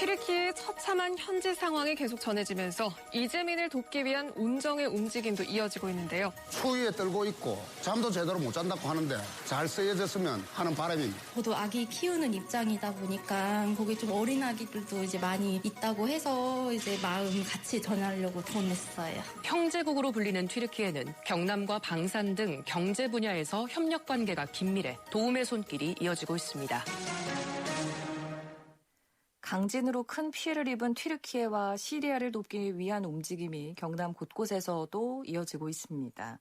튀르키의 처참한 현지 상황이 계속 전해지면서 이재민을 돕기 위한 운정의 움직임도 이어지고 있는데요. 추위에 떨고 있고 잠도 제대로 못 잔다고 하는데 잘 쓰여졌으면 하는 바람입니다. 저도 아기 키우는 입장이다 보니까 거기 좀 어린 아기들도 이제 많이 있다고 해서 이제 마음 같이 전하려고 보냈어요. 형제국으로 불리는 튀르키예는 경남과 방산 등 경제 분야에서 협력 관계가 긴밀해 도움의 손길이 이어지고 있습니다. 강진으로 큰 피해를 입은 튀르키예와 시리아를 돕기 위한 움직임이 경남 곳곳에서도 이어지고 있습니다.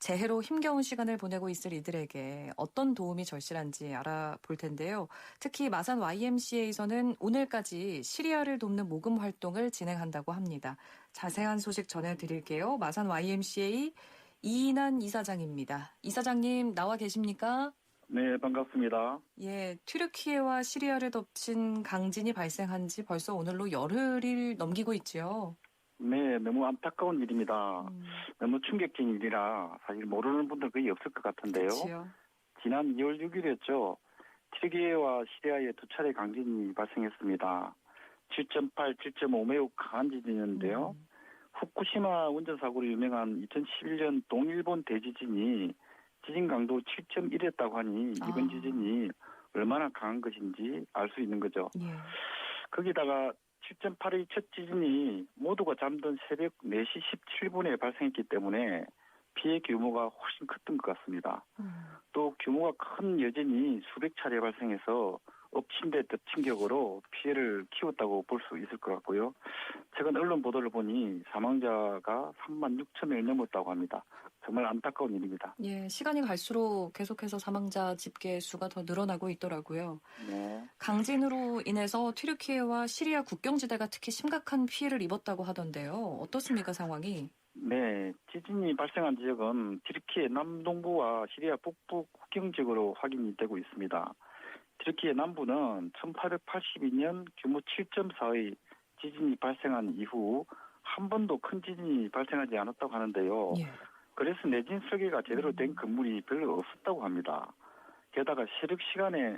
재해로 힘겨운 시간을 보내고 있을 이들에게 어떤 도움이 절실한지 알아볼 텐데요. 특히 마산 YMCA에서는 오늘까지 시리아를 돕는 모금 활동을 진행한다고 합니다. 자세한 소식 전해드릴게요. 마산 YMCA 이인환 이사장입니다. 이사장님 나와 계십니까? 네, 반갑습니다. 예, 튀르키예와 시리아를 덮친 강진이 발생한 지 벌써 오늘로 열흘을 넘기고 있지요. 네, 너무 안타까운 일입니다. 음, 너무 충격적인 일이라 사실 모르는 분들 거의 없을 것 같은데요. 그렇지요. 지난 2월 6일이었죠. 튀르키예와 시리아에 두 차례 강진이 발생했습니다. 7.8, 7.5 매우 강한 지진이었는데요. 음, 후쿠시마 원전 사고로 유명한 2011년 동일본 대지진이 지진 강도 7.1이었다고 하니 이번 아. 지진이 얼마나 강한 것인지 알 수 있는 거죠. 예. 거기다가 7.8의 첫 지진이 모두가 잠든 새벽 4시 17분에 발생했기 때문에 피해 규모가 훨씬 컸던 것 같습니다. 음, 또 규모가 큰 여진이 수백 차례 발생해서 엎친 데 덮친 격으로 피해를 키웠다고 볼 수 있을 것 같고요. 최근 언론 보도를 보니 사망자가 3만 6천 명이 넘었다고 합니다. 정말 안타까운 일입니다. 예, 시간이 갈수록 계속해서 사망자 집계 수가 더 늘어나고 있더라고요. 네. 강진으로 인해서 튀르키예와 시리아 국경지대가 특히 심각한 피해를 입었다고 하던데요. 어떻습니까, 상황이? 네, 지진이 발생한 지역은 튀르키예 남동부와 시리아 북부 국경 지역으로 확인이 되고 있습니다. 튀르키예 남부는 1882년 규모 7.4의 지진이 발생한 이후 한 번도 큰 지진이 발생하지 않았다고 하는데요. 예. 그래서 내진 설계가 제대로 된 건물이 별로 없었다고 합니다. 게다가 시력 시간에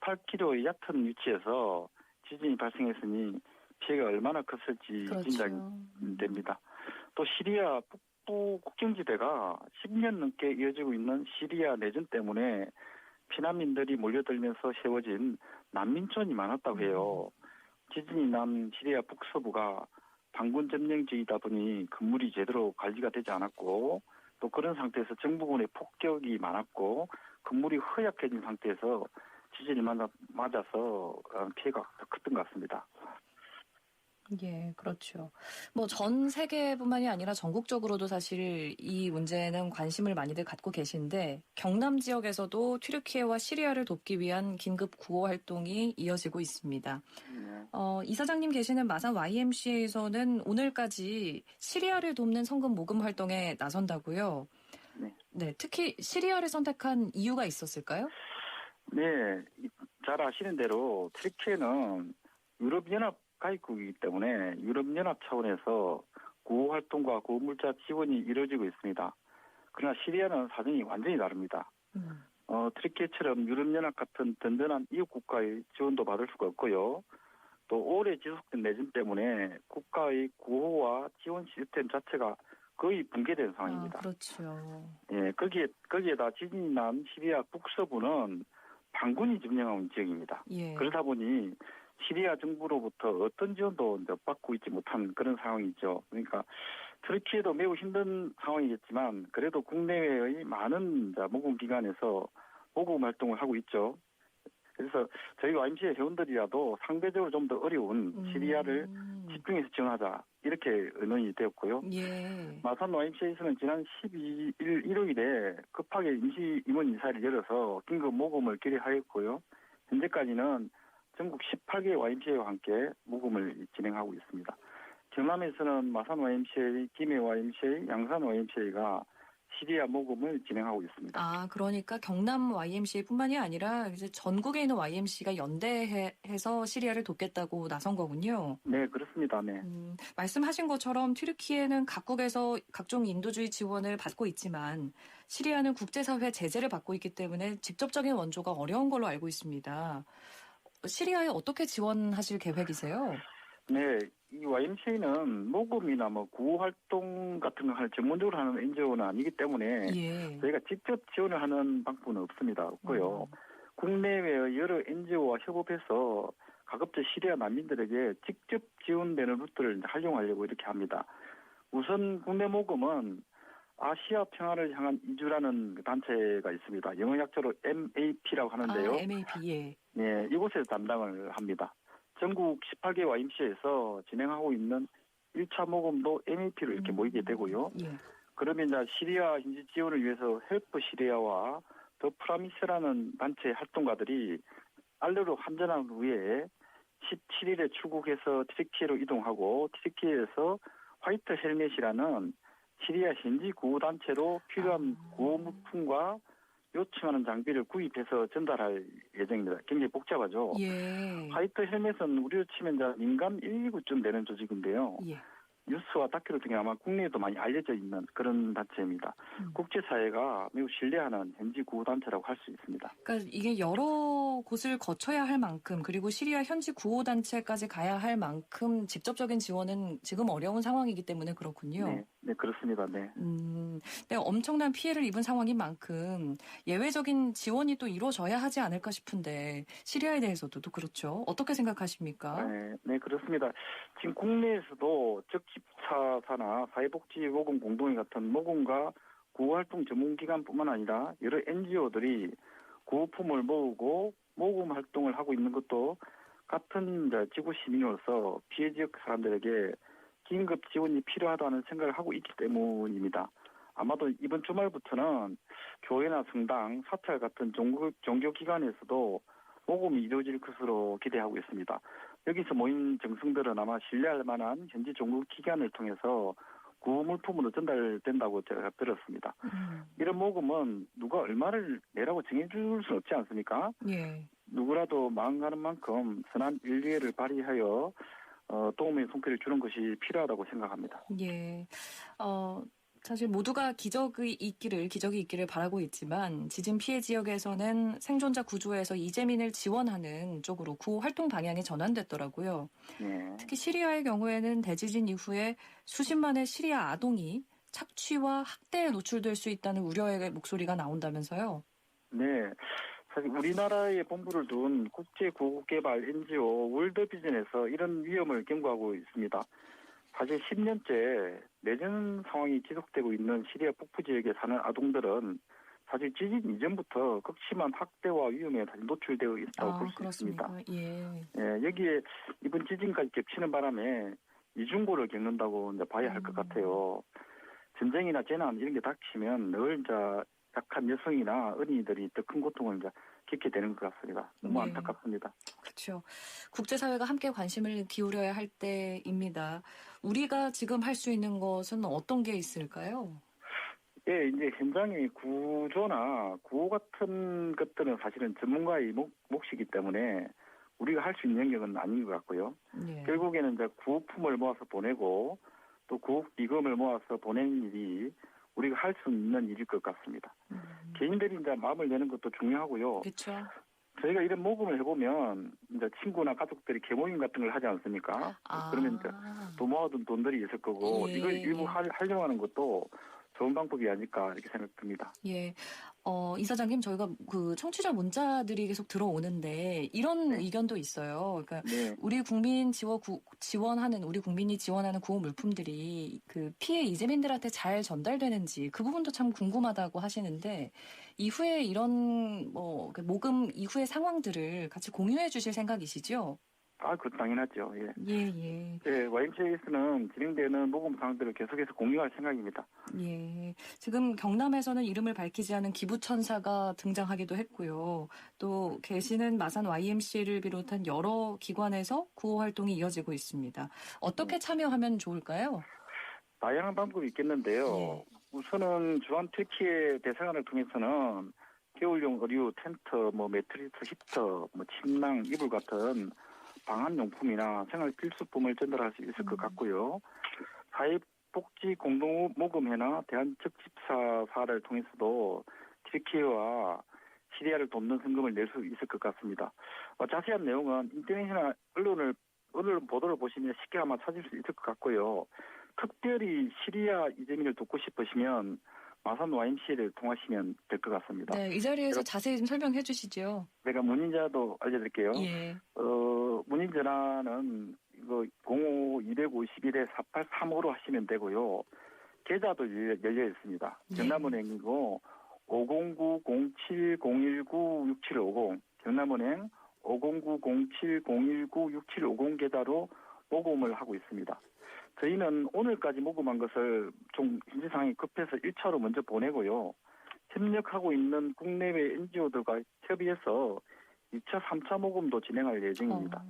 18km의 얕은 위치에서 지진이 발생했으니 피해가 얼마나 컸을지 그렇죠. 짐작이 됩니다. 또 시리아 북부 국경지대가 10년 넘게 이어지고 있는 시리아 내전 때문에 피난민들이 몰려들면서 세워진 난민촌이 많았다고 해요. 지진이 난 시리아 북서부가 반군 점령지이다 보니 건물이 제대로 관리가 되지 않았고 또 그런 상태에서 정부군의 폭격이 많았고 건물이 허약해진 상태에서 지진이 맞아, 맞아서 어, 피해가 더 컸던 것 같습니다. 예, 그렇죠. 뭐 전 세계뿐만이 아니라 전국적으로도 사실 이 문제는 관심을 많이들 갖고 계신데 경남 지역에서도 튀르키예와 시리아를 돕기 위한 긴급 구호 활동이 이어지고 있습니다. 네. 어, 이사장님 계시는 마산 YMCA에서는 오늘까지 시리아를 돕는 성금 모금 활동에 나선다고요. 네. 네, 특히 시리아를 선택한 이유가 있었을까요? 네, 이- 잘 아시는 대로 트리키에는 유럽연합 가입국이기 때문에 유럽연합 차원에서 구호 활동과 구호물자 지원이 이루어지고 있습니다. 그러나 시리아는 사정이 완전히 다릅니다. 음, 어, 트리키에처럼 유럽연합 같은 든든한 이웃 국가의 지원도 받을 수가 없고요. 또 오래 지속된 내전 때문에 국가의 구호와 지원 시스템 자체가 거의 붕괴된 아, 상황입니다. 그렇죠. 예, 거기에, 거기에다 지진이 난 시리아 북서부는 반군이 점령한 하 지역입니다. 예. 그러다 보니 시리아 정부로부터 어떤 지원도 받고 있지 못한 그런 상황이죠. 그러니까 트르키에도 매우 힘든 상황이겠지만 그래도 국내외의 많은 모금 기관에서 모금 활동을 하고 있죠. 그래서 저희 YMCA 회원들이라도 상대적으로 좀 더 어려운 시리아를 음, 집중해서 지원하자 이렇게 의논이 되었고요. 예. 마산 YMCA에서는 지난 12일 일요일에 급하게 임시 임원 인사를 열어서 긴급 모금을 결의하였고요. 현재까지는 전국 18개 YMCA와 함께 모금을 진행하고 있습니다. 경남에서는 마산 YMCA, 김해 YMCA, 양산 YMCA가 시리아 모금을 진행하고 있습니다. 아, 그러니까 경남 YMCA뿐만이 아니라 이제 전국에 있는 YMC가 연대해서 시리아를 돕겠다고 나선 거군요. 네, 그렇습니다. 네. 음, 말씀하신 것처럼 튀르키예는 각국에서 각종 인도주의 지원을 받고 있지만 시리아는 국제사회 제재를 받고 있기 때문에 직접적인 원조가 어려운 걸로 알고 있습니다. 시리아에 어떻게 지원하실 계획이세요? 네, 이 YMCA는 모금이나 뭐 구호 활동 같은 거 하는 전문적으로 하는 NGO는 아니기 때문에 예. 저희가 직접 지원을 하는 방법은 없습니다. 없고요. 음. 국내외의 여러 NGO와 협업해서 가급적 시리아 난민들에게 직접 지원되는 루트를 활용하려고 이렇게 합니다. 우선 국내 모금은 아시아 평화를 향한 이주라는 그 단체가 있습니다. 영어 약자로 MAP라고 하는데요. 아, MAP 예. 네, 이곳에서 담당을 합니다. 전국 18개 YMCA에서 진행하고 있는 1차 모금도 MAP로 이렇게 음. 모이게 되고요. 예. 그러면 이제 시리아 현지 지원을 위해서 헬프 시리아와 더 프라미스라는 단체 활동가들이 알레로 환전한 후에 17일에 출국해서 트리키에로 이동하고 트리키에에서 화이트 헬멧이라는 시리아 현지 구호 단체로 필요한 아. 구호 물품과 요청하는 장비를 구입해서 전달할 예정입니다. 굉장히 복잡하죠. 예. 화이트 헬멧은 우리로 치면 이제 민간 119쯤 되는 조직인데요. 예. 뉴스와 다큐를 통해 아마 국내에도 많이 알려져 있는 그런 단체입니다. 음. 국제사회가 매우 신뢰하는 현지 구호단체라고 할 수 있습니다. 그러니까 이게 여러 곳을 거쳐야 할 만큼 그리고 시리아 현지 구호 단체까지 가야 할 만큼 직접적인 지원은 지금 어려운 상황이기 때문에 그렇군요. 네, 네, 그렇습니다. 네. 음, 네, 엄청난 피해를 입은 상황인 만큼 예외적인 지원이 또 이루어져야 하지 않을까 싶은데 시리아에 대해서도 또 그렇죠. 어떻게 생각하십니까? 네, 네, 그렇습니다. 지금 국내에서도 적집사사나 사회복지 모금 공동회 같은 모금과 구호활동 전문기관뿐만 아니라 여러 NGO들이 구호품을 모으고 모금 활동을 하고 있는 것도 같은 지구 시민으로서 피해 지역 사람들에게 긴급 지원이 필요하다는 생각을 하고 있기 때문입니다. 아마도 이번 주말부터는 교회나 성당, 사찰 같은 종교, 종교기관에서도 모금이 이루어질 것으로 기대하고 있습니다. 여기서 모인 정승들은 아마 신뢰할 만한 현지 종교기관을 통해서 구물품으로 전달된다고 제가 들었습니다. 음, 이런 모금은 누가 얼마를 내라고 정해줄 수는 없지 않습니까? 예. 누구라도 마음 가는 만큼 선한 인류애를 발휘하여 어, 도움의 손길을 주는 것이 필요하다고 생각합니다. 예. 어, 사실 모두가 기적이 있기를, 기적이 있기를 바라고 있지만 지진 피해 지역에서는 생존자 구조에서 이재민을 지원하는 쪽으로 구호 활동 방향이 전환됐더라고요. 네. 특히 시리아의 경우에는 대지진 이후에 수십만의 시리아 아동이 착취와 학대에 노출될 수 있다는 우려의 목소리가 나온다면서요. 네. 사실 우리나라에 본부를 둔 국제구호개발 NGO 월드비전에서 이런 위험을 경고하고 있습니다. 사실 10년째 내전 상황이 지속되고 있는 시리아 북부 지역에 사는 아동들은 사실 지진 이전부터 극심한 학대와 위험에 다시 노출되어 있다고 아, 볼수 있습니다. 예. 예, 여기에 이번 지진까지 겹치는 바람에 이중고를 겪는다고 이제 봐야 할것 음. 같아요. 전쟁이나 재난 이런 게 닥치면 늘 이제 약한 여성이나 어린이들이 더 큰 고통을 이제 겪게 되는 것 같습니다. 너무 네. 안타깝습니다. 그렇죠. 국제사회가 함께 관심을 기울여야 할 때입니다. 우리가 지금 할 수 있는 것은 어떤 게 있을까요? 예, 이제 현장의 구조나 구호 같은 것들은 사실은 전문가의 몫, 몫이기 때문에 우리가 할 수 있는 영역은 아닌 것 같고요. 예. 결국에는 이제 구호품을 모아서 보내고 또 구호 기금을 모아서 보내는 일이 우리가 할 수 있는 일일 것 같습니다. 음, 개인들이 이제 마음을 내는 것도 중요하고요. 그렇죠. 저희가 이런 모금을 해보면 이제 친구나 가족들이 개모임 같은 걸 하지 않습니까? 아, 그러면 이제 또 모아둔 돈들이 있을 거고 예, 이걸 일부 예. 할, 활용하는 것도 좋은 방법이 아닐까 이렇게 생각됩니다. 예. 어, 이사장님, 저희가 그 청취자 문자들이 계속 들어오는데 이런 네. 의견도 있어요. 그러니까 네, 우리 국민 지원, 구, 지원하는, 우리 국민이 지원하는 구호 물품들이 그 피해 이재민들한테 잘 전달되는지 그 부분도 참 궁금하다고 하시는데 이후에 이런 뭐그 모금 이후의 상황들을 같이 공유해 주실 생각이시죠? 아, 그 당연하죠. 예. 예, 예. 예, YMCA에서는 진행되는 모금 사항들을 계속해서 공유할 생각입니다. 예. 지금 경남에서는 이름을 밝히지 않은 기부천사가 등장하기도 했고요. 또 계시는 마산 YMCA를 비롯한 여러 기관에서 구호 활동이 이어지고 있습니다. 어떻게 참여하면 좋을까요? 다양한 방법이 있겠는데요. 예. 우선은 주한 튀르키예 대사관을 통해서는 겨울용 의류, 텐트, 뭐 매트리스, 히터, 뭐 침낭, 이불 같은 방한용품이나 생활 필수품을 전달할 수 있을 것 음. 같고요. 사회복지 공동 모금회나 대한적집사사를 통해서도 튀르키예와 시리아를 돕는 성금을 낼 수 있을 것 같습니다. 어, 자세한 내용은 인터넷이나 언론을 언론 보도를 보시면 쉽게 아마 찾을 수 있을 것 같고요. 특별히 시리아 이재민을 돕고 싶으시면 마산 YMCA를 통하시면 될 것 같습니다. 네, 이 자리에서 자세히 좀 설명해 주시죠. 제가 문인자도 알려드릴게요. 예. 어, 문인 전화는 이거 05-251에 4835로 하시면 되고요. 계좌도 열- 열려 있습니다. 예. 경남은행이고 509-07-019-6750 경남은행 509-07-019-6750 계좌로 모금을 하고 있습니다. 저희는 오늘까지 모금한 것을 좀 현재 상황이 급해서 1차로 먼저 보내고요. 협력하고 있는 국내외 NGO들과 협의해서 2차, 3차 모금도 진행할 예정입니다.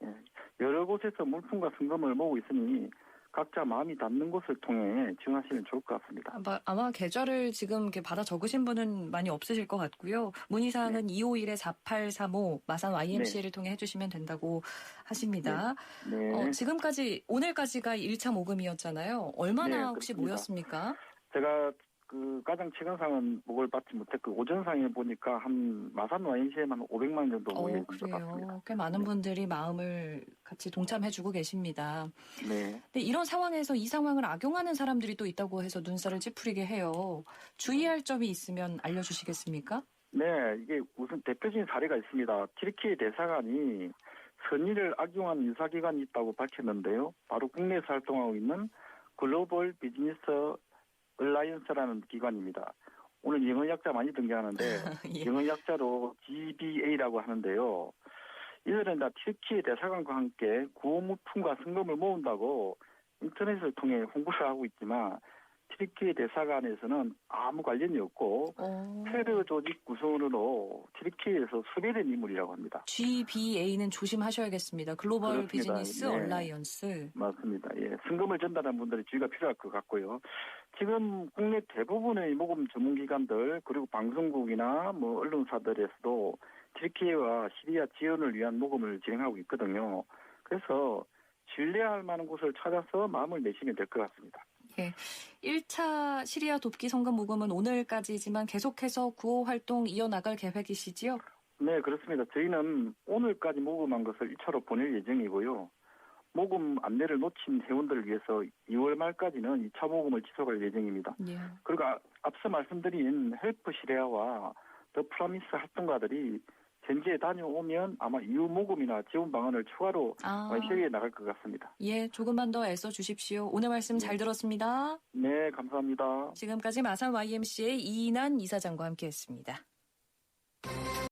어, 여러 곳에서 물품과 성금을 모으고 있으니 각자 마음이 닿는 곳을 통해 지원하시면 좋을 것 같습니다. 아마, 아마 계좌를 지금 이렇게 받아 적으신 분은 많이 없으실 것 같고요. 문의사항은 251에 4835 마산 YMCA를 통해 해주시면 된다고 하십니다. 네. 어, 지금까지 오늘까지가 1차 모금이었잖아요. 얼마나 네, 혹시. 모였습니까? 제가 그 가장 최근상은 목을 받지 못했고 오전상에 보니까 한 마산 YMC에만 500만 원 정도 어, 것 같습니다. 그래요. 꽤 많은 네. 분들이 마음을 같이 동참해주고 계십니다. 네. 근데 이런 상황에서 이 상황을 악용하는 사람들이 또 있다고 해서 눈살을 찌푸리게 해요. 주의할 점이 있으면 알려주시겠습니까? 네, 이게 우선 대표적인 사례가 있습니다. 튀르키예 대사관이 선의를 악용한 인사기관이 있다고 밝혔는데요. 바로 국내에서 활동하고 있는 글로벌 비즈니스 얼라이언스라는 기관입니다. 오늘 영어 약자 많이 등장하는데 예. 영어 약자로 GBA라고 하는데요. 이들은 다 튀르키예 대사관과 함께 구호물품과 성금을 모은다고 인터넷을 통해 홍보를 하고 있지만 튀르키예 대사관에서는 아무 관련이 없고 어, 테러 조직 구성원으로 튀르키예에서 수배된 인물이라고 합니다. GBA는 조심하셔야겠습니다. 글로벌 그렇습니다. 비즈니스 네. 얼라이언스. 맞습니다. 예, 성금을 전달한 분들이 주의가 필요할 것 같고요. 지금 국내 대부분의 모금 전문기관들 그리고 방송국이나 뭐 언론사들에서도 튀르키예와 시리아 지원을 위한 모금을 진행하고 있거든요. 그래서 신뢰할 만한 곳을 찾아서 마음을 내시면 될 것 같습니다. 1차 시리아 돕기 성금 모금은 오늘까지지만 계속해서 구호 활동 이어나갈 계획이시지요? 네, 그렇습니다. 저희는 오늘까지 모금한 것을 1차로 보낼 예정이고요. 모금 안내를 놓친 회원들을 위해서 2월 말까지는 2차 모금을 지속할 예정입니다. 예. 그리고 아- 앞서 말씀드린 헬프 시리아와 더 프라미스 활동가들이 현지에 다녀오면 아마 이후 모금이나 지원 방안을 추가로 아, 협의해 나갈 것 같습니다. 예, 조금만 더 애써 주십시오. 오늘 말씀 잘 들었습니다. 네, 감사합니다. 지금까지 마산 YMCA 이인한 이사장과 함께했습니다.